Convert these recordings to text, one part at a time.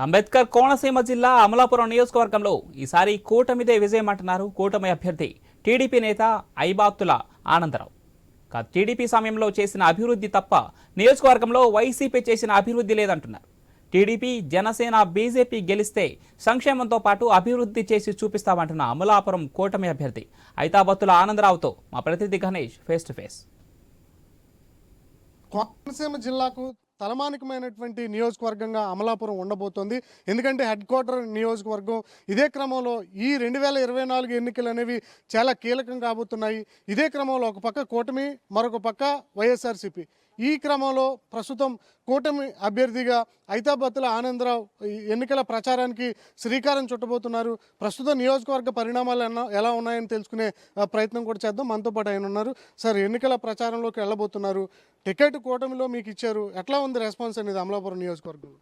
అంబేద్కర్ కోనసీమ జిల్లా అమలాపురం నియోజకవర్గంలో ఈసారి కూటమిదే విజయం అంటున్నారు కూటమి అభ్యర్థి టీడీపీ నేత ఐబాతుల ఆనందరావు. కా- టీడీపీ సమయంలో చేసిన అభివృద్ధి తప్ప నియోజకవర్గంలో వైసీపీ చేసిన అభివృద్ధి లేదంటున్నారు. టీడీపీ జనసేన బీజేపీ గెలిస్తే సంక్షేమంతో పాటు అభివృద్ధి చేసి చూపిస్తామంటున్న అమలాపురం కూటమి అభ్యర్థి ఐతాబత్తుల ఆనందరావుతో మా ప్రతినిధి Ganesh face to face. Konaseema జిల్లాకు తలమానికమైనటువంటి నియోజకవర్గంగా అమలాపురం ఉండబోతోంది. ఎందుకంటే హెడ్ క్వార్టర్ నియోజకవర్గం ఇదే క్రమంలో ఈ రెండు వేల ఇరవై నాలుగు ఎన్నికలు అనేవి చాలా కీలకం కాబోతున్నాయి. ఇదే క్రమంలో ఒక పక్క కూటమి మరొక పక్క వైఎస్ఆర్సీపీ. ఈ క్రమంలో ప్రస్తుతం కూటమి అభ్యర్థిగా హైదరాబాద్ల ఆనందరావు ఈ ఎన్నికల ప్రచారానికి శ్రీకారం చుట్టబోతున్నారు. ప్రస్తుత నియోజకవర్గ పరిణామాలు ఎలా ఉన్నాయని తెలుసుకునే ప్రయత్నం కూడా చేద్దాం. మనతో పాటు ఆయన ఉన్నారు. సార్ ఎన్నికల ప్రచారంలోకి వెళ్ళబోతున్నారు. టికెట్ కూటమిలో మీకు ఇచ్చారు. ఎట్లా ఉంది రెస్పాన్స్ అనేది అమలాపురం నియోజకవర్గంలో?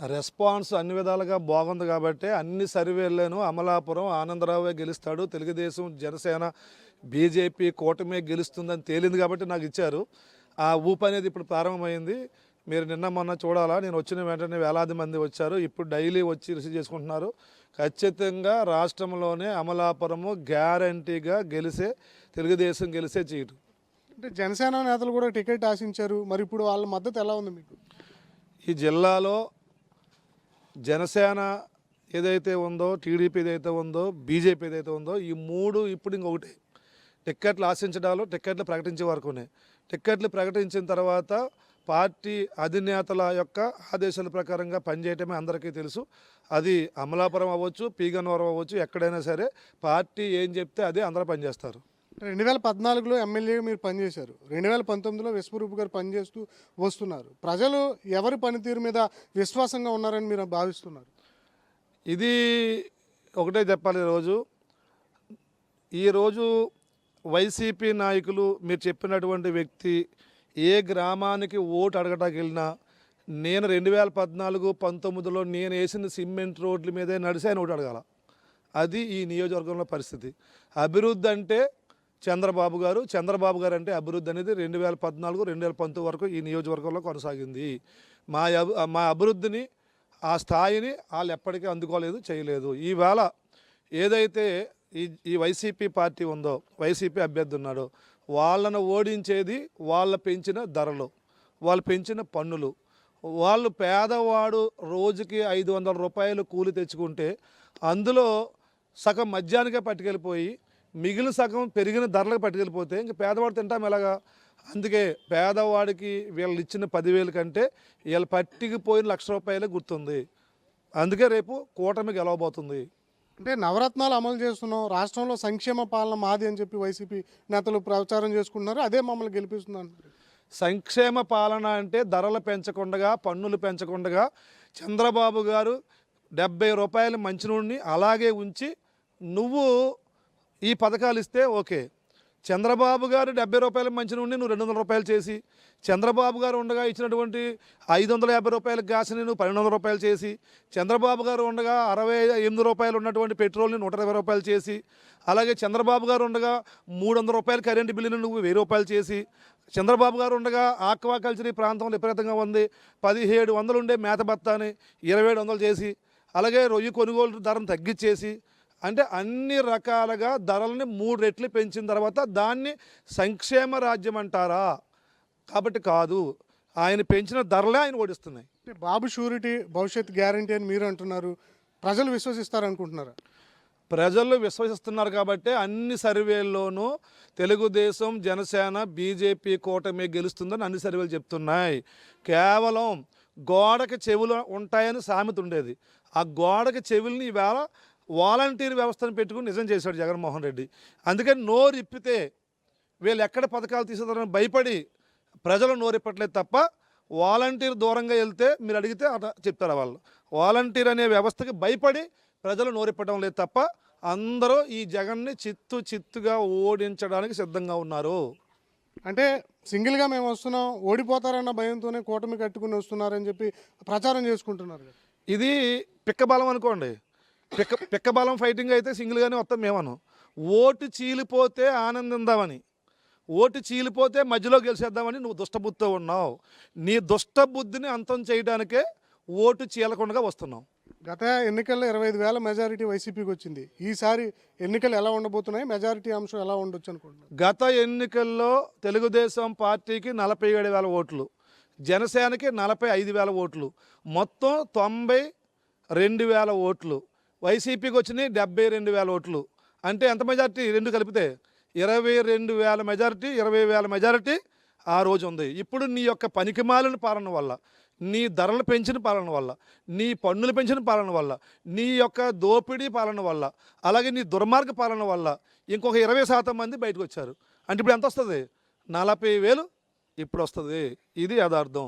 రెస్పాన్స్ అన్ని విధాలుగా బాగుంది కాబట్టి అన్ని సర్వేలను అమలాపురం ఆనందరావే గెలుస్తాడు. తెలుగుదేశం జనసేన బీజేపీ కూటమి గెలుస్తుందని తేలింది కాబట్టి నాకు ఇచ్చారు. ఆ ఊపు అనేది ఇప్పుడు ప్రారంభమైంది. మీరు నిన్న మొన్న చూడాలా నేను వచ్చిన వెంటనే వేలాది మంది వచ్చారు. ఇప్పుడు డైలీ వచ్చి రిసీవ్ చేసుకుంటున్నారు. ఖచ్చితంగా రాష్ట్రంలోనే అమలాపురము గ్యారంటీగా గెలిసే తెలుగుదేశం గెలిసే చీటు. అంటే జనసేన నేతలు కూడా టికెట్ ఆశించారు. మరి ఇప్పుడు వాళ్ళ మద్దతు ఎలా ఉంది మీకు? ఈ జిల్లాలో జనసేన ఏదైతే ఉందో టీడీపీ ఏదైతే ఉందో బీజేపీ ఏదైతే ఉందో ఈ మూడు ఇప్పుడు ఇంకొకటి. టిక్కెట్లు ఆశించడాలు టిక్కెట్లు ప్రకటించే వరకునే. టిక్కెట్లు ప్రకటించిన తర్వాత పార్టీ అధినేతల యొక్క ఆదేశాల ప్రకారంగా పనిచేయటమే అందరికీ తెలుసు. అది అమలాపురం అవ్వచ్చు పీగన్నవరం అవ్వచ్చు ఎక్కడైనా సరే పార్టీ ఏం చెప్తే అదే అందరూ పనిచేస్తారు. రెండు వేల పద్నాలుగులో ఎమ్మెల్యేగా మీరు పనిచేశారు. రెండు వేల పంతొమ్మిదిలో విశ్వరూప్ గారు పనిచేస్తూ వస్తున్నారు. ప్రజలు ఎవరి పనితీరు మీద విశ్వాసంగా ఉన్నారని మీరు భావిస్తున్నారు? ఇది ఒకటే చెప్పాలి ఈరోజు ఈరోజు వైసీపీ నాయకులు మీరు చెప్పినటువంటి వ్యక్తి ఏ గ్రామానికి ఓటు అడగటానికి వెళ్ళినా నేను రెండు వేల పద్నాలుగు పంతొమ్మిదిలో నేను వేసిన సిమెంట్ రోడ్ల మీదే నడిచాను ఓటు అడగాల. అది ఈ నియోజకవర్గంలో పరిస్థితి. అభివృద్ధి అంటే చంద్రబాబు గారు చంద్రబాబు గారు అంటే అభివృద్ధి అనేది రెండు వేల పద్నాలుగు రెండు వేల పంతొమ్మిది వరకు ఈ నియోజకవర్గంలో కొనసాగింది. మా మా అభివృద్ధిని ఆ స్థాయిని వాళ్ళు ఎప్పటికీ అందుకోలేదు చేయలేదు. ఈవేళ ఏదైతే ఈ ఈ వైసీపీ పార్టీ ఉందో వైసీపీ అభ్యర్థి ఉన్నాడో వాళ్ళను ఓడించేది వాళ్ళ పెంచిన ధరలు వాళ్ళు పెంచిన పన్నులు. వాళ్ళు పేదవాడు రోజుకి ఐదు వందల రూపాయలు కూలి తెచ్చుకుంటే అందులో సగం మద్యానికే పట్టుకెళ్ళిపోయి మిగిలిన సగం పెరిగిన ధరలకు పట్టుకెళ్ళిపోతే ఇంక పేదవాడు తింటాం ఎలాగా? అందుకే పేదవాడికి వీళ్ళు ఇచ్చిన పదివేలు కంటే వీళ్ళు పట్టికిపోయిన లక్ష రూపాయలే గుర్తుంది. అందుకే రేపు కూటమి గెలవబోతుంది. అంటే నవరత్నాలు అమలు చేస్తున్నాం రాష్ట్రంలో సంక్షేమ పాలన మాది అని చెప్పి వైసీపీ నేతలు ప్రచారం చేసుకుంటున్నారు అదే మమ్మల్ని గెలిపిస్తుంది సంక్షేమ పాలన అంటే ధరలు పెంచకుండా పన్నులు పెంచకుండా చంద్రబాబు గారు డెబ్బై రూపాయల మంచినూడిని అలాగే ఉంచి నువ్వు ఈ పథకాలు ఇస్తే ఓకే. చంద్రబాబు గారు డెబ్బై రూపాయల మంచినూడిని నువ్వు రెండు వందల రూపాయలు చేసి చంద్రబాబు గారు ఉండగా ఇచ్చినటువంటి ఐదు వందల యాభై రూపాయల గ్యాస్ని నువ్వు పన్నెండు వందల రూపాయలు చేసి చంద్రబాబు గారు ఉండగా అరవై ఎనిమిది రూపాయలు ఉన్నటువంటి పెట్రోల్ని నూట ఇరవై రూపాయలు చేసి అలాగే చంద్రబాబు గారు ఉండగా మూడు వందల రూపాయల కరెంటు బిల్లుని నువ్వు వెయ్యి రూపాయలు చేసి చంద్రబాబు గారు ఉండగా ఆక్వాకల్చర్ ఈ ప్రాంతంలో విపరీతంగా ఉంది. పదిహేడు వందలు ఉండే మేత బత్తాని ఇరవై ఏడు వందలు చేసి అలాగే రొయ్యి కొనుగోలు ధరను తగ్గించేసి అంటే అన్ని రకాలుగా ధరల్ని మూడు రెట్లు పెంచిన తర్వాత దాన్ని సంక్షేమ రాజ్యం అంటారా? కాబట్టి కాదు. ఆయన పెంచిన ధరలే ఆయన ఓడిస్తున్నాయి. బాబు షూరిటీ భవిష్యత్ గ్యారంటీ అని మీరు అంటున్నారు. ప్రజలు విశ్వసిస్తారనుకుంటున్నారా? ప్రజలు విశ్వసిస్తున్నారు కాబట్టి అన్ని సర్వేల్లోనూ తెలుగుదేశం జనసేన బీజేపీ కూటమి గెలుస్తుందని అన్ని సర్వేలు చెప్తున్నాయి. కేవలం గోడకి చెవులు ఉంటాయని సామెత ఉండేది. ఆ గోడకి చెవుల్ని ఈవేళ వాలంటీర్ వ్యవస్థను పెట్టుకుని నిజం చేశాడు జగన్మోహన్ రెడ్డి. అందుకని నోరు ఇప్పితే వీళ్ళు ఎక్కడ పథకాలు తీసుకుతారని భయపడి ప్రజలు నోరిప్పట్లేదు తప్ప వాలంటీర్ దూరంగా వెళ్తే మీరు అడిగితే అట్లా చెప్తారు వాళ్ళు. వాలంటీర్ అనే వ్యవస్థకి భయపడి ప్రజలు నోరిప్పడం లేదు తప్ప అందరూ ఈ జగన్ని చిత్తు చిత్తుగా ఓడించడానికి సిద్ధంగా ఉన్నారు. అంటే సింగిల్గా మేము వస్తున్నాం ఓడిపోతారన్న భయంతోనే కూటమి కట్టుకుని వస్తున్నారని చెప్పి ప్రచారం చేసుకుంటున్నారు. ఇది పిక్కబలం అనుకోండి. పిక్క పిక్కబలం ఫైటింగ్ అయితే సింగిల్గానే వస్తాం మేమను. ఓటు చీలిపోతే ఆనందిందామని. ఓటు చీలిపోతే మధ్యలో గెలిచేద్దామని నువ్వు దుష్టబుద్ధితో ఉన్నావు. నీ దుష్టబుద్ధిని అంతం చేయడానికే ఓటు చీలకుండా వస్తున్నాం గత ఎన్నికల్లో ఇరవై ఐదు వేల మెజారిటీ వైసీపీకి వచ్చింది. ఈసారి ఎన్నికలు ఎలా ఉండబోతున్నాయి? మెజారిటీ అంశం ఎలా ఉండొచ్చు అనుకుంటున్నారు? గత ఎన్నికల్లో తెలుగుదేశం పార్టీకి నలభై ఏడు వేల ఓట్లు జనసేనకి నలభై ఐదు వేల ఓట్లు మొత్తం తొంభై రెండు వేల ఓట్లు వైసీపీకి వచ్చినాయి డెబ్బై రెండు వేల ఓట్లు. అంటే ఎంత మెజారిటీ? రెండు కలిపితే ఇరవై రెండు వేల మెజారిటీ ఇరవై వేల మెజారిటీ ఆ రోజు ఉంది. ఇప్పుడు నీ యొక్క పనికిమాలిన పాలన వల్ల నీ ధరలు పెంచిన పాలన వల్ల నీ పన్నులు పెంచిన పాలన వల్ల నీ యొక్క దోపిడీ పాలన వల్ల అలాగే నీ దుర్మార్గ పాలన వల్ల ఇంకొక ఇరవై శాతం మంది బయటకు వచ్చారు అంటే ఇప్పుడు ఎంత వస్తుంది? నలభై వేలు ఇప్పుడు వస్తుంది ఇది యథార్థం.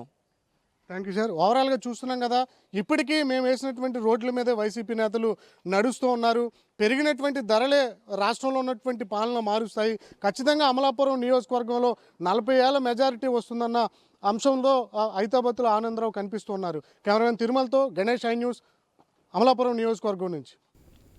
థ్యాంక్ యూ సార్ ఓవరాల్గా చూస్తున్నాం కదా ఇప్పటికీ మేము వేసినటువంటి రోడ్ల మీద వైసీపీ నేతలు నడుస్తూ ఉన్నారు. పెరిగినటువంటి ధరలే రాష్ట్రంలో ఉన్నటువంటి పాలన మారుస్తాయి. ఖచ్చితంగా అమలాపురం నియోజకవర్గంలో నలభై ఏళ్ళ మెజారిటీ వస్తుందన్న అంశంలో హైదరాబాద్లో ఐతాబత్తుల ఆనందరావు కనిపిస్తున్నారు కెమెరామెన్ తిరుమలతో గణేష్ ఐ న్యూస్ అమలాపురం నియోజకవర్గం నుంచి.